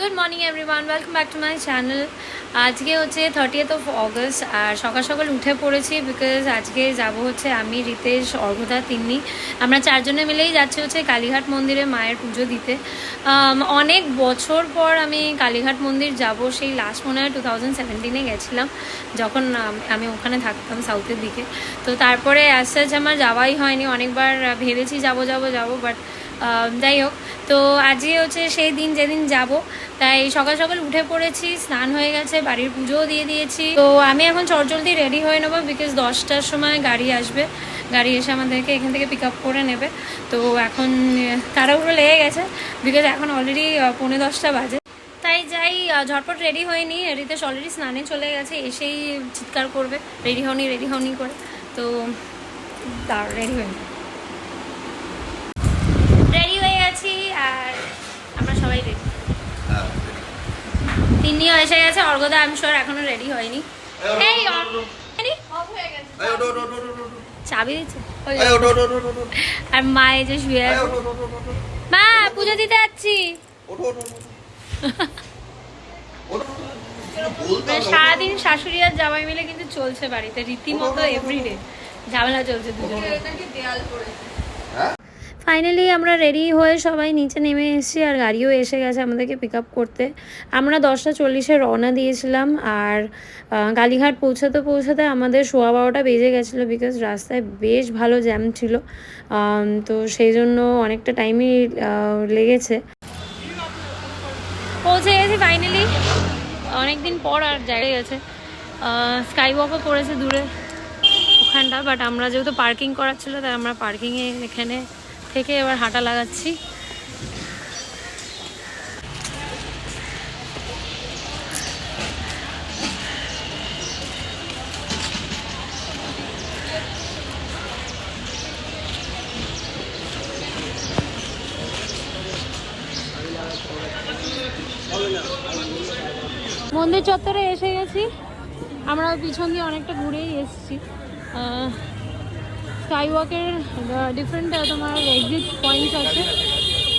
Good morning everyone welcome back to my channel আজকে হচ্ছে thirtieth of August আর সকাল সকাল উঠে পড়েছি বিকজ আজকে যাব হচ্ছে আমি, রিতেশ, অর্ঘদা তিন্নি। আমরা চারজনে মিলেই যাচ্ছি হচ্ছে কালীঘাট মন্দিরে মায়ের পুজো দিতে। অনেক বছর পর আমি কালীঘাট মন্দির যাব, সেই লাস্ট মনে হয় টু থাউজেন্ড সেভেন্টিনে গেছিলাম, যখন, আমি ওখানে থাকতাম সাউথের দিকে। তো তারপরে অ্যাজ আমার যাওয়াই হয়নি, অনেকবার ভেবেছি যাব যাব যাব বাট যাই হোক, তো আজকে হচ্ছে সেই দিন যেদিন যাব। তাই সকাল সকাল উঠে পড়েছি, স্নান হয়ে গেছে, বাড়ির পুজোও দিয়ে দিয়েছি। তো আমি এখন চটজলদি রেডি হয়ে নেব বিকজ দশটার সময় গাড়ি আসবে। গাড়ি এসে আমাদেরকে এখান থেকে পিক আপ করে নেবে। তো এখন তাড়াহুড়ো লেগে গেছে বিকজ এখন অলরেডি পৌনে দশটা বাজে। তাই যাই ঝটপট রেডি হয়নি রিতেশ অলরেডি স্নানে চলে গেছে, এসেই চিৎকার করবে রেডি হওনি রেডি হওনি করে। তো তার রেডি হয়নি রেডি হয়ে গেছি আর আমরা সবাই রেডি তিন্নিও এসে গেছে অর্গদা আমি শিওর এখনও রেডি হয়নি এই চাবি দিচ্ছে আর মা এই যে শুয়ে মা পুজো দিতে যাচ্ছি মানে সারাদিন শাশুড়ি আর জামাই মিলে কিন্তু চলছে বাড়িতে রীতিমতো এভরিডে ঝামেলা চলছে দুজনে ফাইনালি আমরা রেডি হয়ে সবাই নিচে নেমে এসেছি আর গাড়িও এসে গেছে আমাদেরকে পিক আপ করতে। আমরা দশটা চল্লিশে রওনা দিয়েছিলাম আর আহ, কালীঘাট পৌঁছাতে পৌঁছাতে আমাদের সোয়া বারোটা বেজে গেছিল বিকজ রাস্তায় বেশ ভালো জ্যাম ছিল। তো সেই জন্য অনেকটা টাইমই লেগেছে। পৌঁছে গেছি ফাইনালি অনেকদিন পর আর জায়গায় গেছে স্কাই ওয়াকও করেছে দূরে ওখানটা বাট আমরা যেহেতু পার্কিং করার ছিল তাই আমরা পার্কিংয়ে এখানে থেকে এবার হাঁটা লাগাচ্ছি। মন্দির চত্বরে এসে গেছি। আমরা পিছন দিয়ে অনেকটা ঘুরেই এসেছি। স্কাই ওয়াকের ডিফারেন্ট তোমার এক্সিট পয়েন্টস আছে।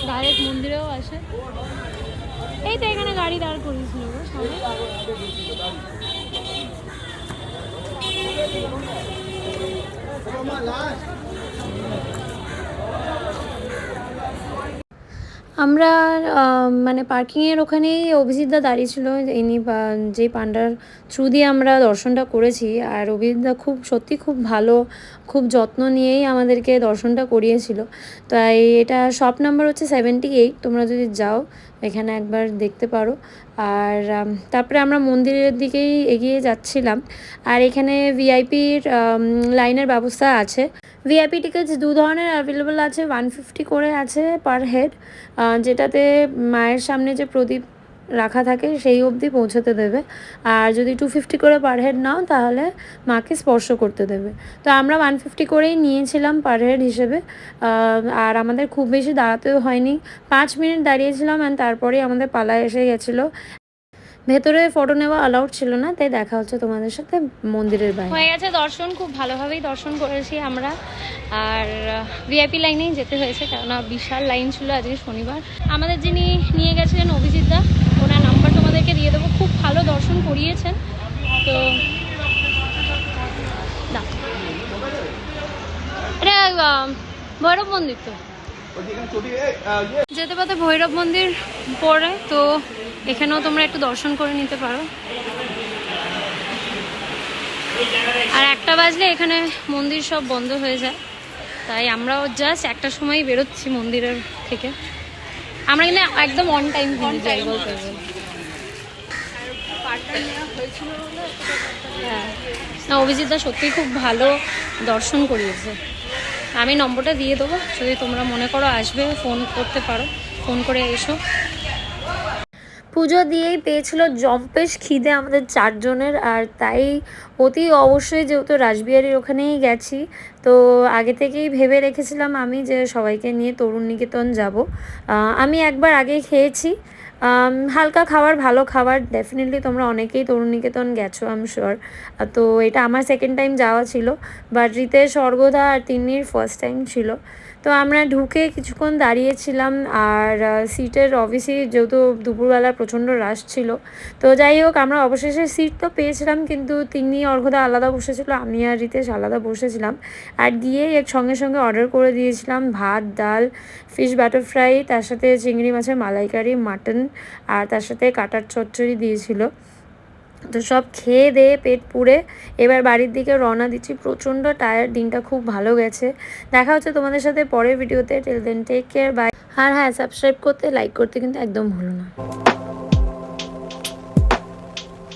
ডাইরেক্ট মন্দিরেও আছে। এই তো এখানে গাড়ি দাঁড় করিয়েছিল সবাই আমরা মানে পার্কিংয়ের ওখানেই অভিজিৎদা দাঁড়িয়ে ছিল, ইনি যে পান্ডার থ্রু দিয়ে আমরা দর্শনটা করেছি। আর অভিজিৎদা খুব, সত্যি খুব ভালো, খুব যত্ন নিয়েই আমাদেরকে দর্শনটা করিয়েছিল। তাই এটা শপ নাম্বার হচ্ছে সেভেন্টি এইট তোমরা যদি যাও, এখানে একবার দেখতে পারো। আর তারপরে আমরা মন্দিরের দিকেই এগিয়ে যাচ্ছিলাম। আর এখানে ভিআইপির লাইনের ব্যবস্থা আছে। ভিআইপি টিকিটস দু ধরনের অ্যাভেলেবল আছে ওয়ান ফিফটি করে আছে পার হেড যেটাতে মায়ের সামনে যে প্রদীপ রাখা থাকে সেই অবধি পৌঁছাতে দেবে। আর যদি টু ফিফটি করে পার হেড নাও, তাহলে মাকে স্পর্শ করতে দেবে। তো আমরা ওয়ান ফিফটি করেই নিয়েছিলাম পার হেড হিসেবে আর আমাদের খুব বেশি দাঁড়াতেও হয়নি। পাঁচ মিনিট দাঁড়িয়েছিলাম অ্যান্ড তারপরেই আমাদের পালা এসে গেছিল। ভেতরে ফটো নেওয়া অ্যালাউড ছিল না তাই দেখা হচ্ছে তোমাদের সাথে মন্দিরের বাইরে। হয়ে গেছে দর্শন খুব ভালোভাবেই দর্শন করেছি আমরা। আর ভিআইপি লাইনেই যেতে হয়েছে কেননা বিশাল লাইন ছিল আজকে শনিবার। আমাদের যিনি নিয়ে গেছিলেন অভিজিৎ দা ওনার নাম্বার তোমাদেরকে দিয়ে দেবো। খুব ভালো দর্শন করিয়েছেন। তো এটা ভৈরব মন্দির তো। যেতে পথে ভৈরব মন্দির পড়ে তো এখানেও তোমরা একটু দর্শন করে নিতে পারো। আর একটা বাজলে এখানে মন্দির সব বন্ধ হয়ে যায়। তাই আমরাও জাস্ট একটা সময় বেরোচ্ছি মন্দিরের থেকে। আমরা কিন্তু একদম অন টাইম। হ্যাঁ। না অভিজিৎদা সত্যিই খুব ভালো দর্শন করিয়েছে। আমি নম্বরটা দিয়ে দেবো। যদি তোমরা মনে করো আসবে ফোন করতে পারো। ফোন করে এসো। পুজো দিয়েই পেয়েছিল জম্পেশ খিদে আমাদের চারজনের, আর তাই অতি অবশ্যই যেহেতু রাসবিহারীর ওখানেই গেছি, তো আগে থেকেই ভেবে রেখেছিলাম আমি যে সবাইকে নিয়ে তরুণ নিকেতন যাব। আমি একবার আগেই খেয়েছি। হালকা খাবার, ভালো খাবার ডেফিনেটলি তোমরা অনেকেই তরুণ নিকেতন গেছো আম শিওর তো এটা আমার সেকেন্ড টাইম যাওয়া ছিল বাট রিতেশ স্বর্গদা আর তিন্নির ফার্স্ট টাইম ছিল। তো আমরা ঢুকে কিছুক্ষণ দাঁড়িয়েছিলাম আর সিটের অবভিয়াসলি যেহেতু দুপুরবেলা প্রচণ্ড রাশ ছিল, তো যাই হোক আমরা অবশেষে সিট তো পেয়েছিলাম কিন্তু তিনি অর্ঘদা আলাদা বসেছিল, আমি আর রিতেশ আলাদা বসেছিলাম। আর গিয়ে এর সঙ্গে সঙ্গে অর্ডার করে দিয়েছিলাম ভাত, ডাল ফিশ বাটার ফ্রাই তার সাথে চিংড়ি মাছের মালাইকারি মাটন আর তার সাথে কাটার চচ্চড়ি দিয়েছিল। তো সব খেয়ে দেয়ে পেট পুড়ে এবার বাড়ির দিকে রওনা দিচ্ছি। প্রচণ্ড টায়ার দিনটা খুব ভালো গেছে। দেখা হচ্ছে তোমাদের সাথে পরের ভিডিওতে till then take care bye আর হ্যাঁ সাবস্ক্রাইব করতে লাইক করতে কিন্তু একদম ভুলো না।